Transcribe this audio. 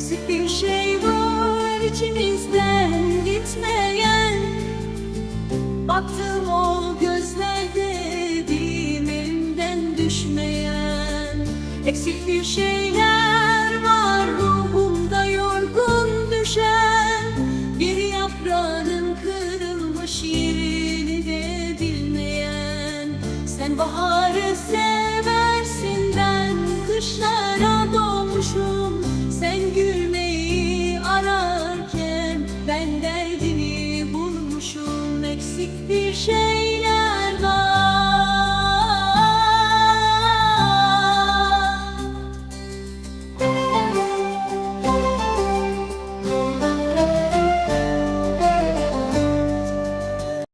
Eksik bir şey var içimizden gitmeyen. Baktım o gözlerde elim düşmeyen. Eksik bir şeyler var ruhumda yorgun düşen. Bir yaprağın kırılmış yerini de bilmeyen. Sen baharı sen Music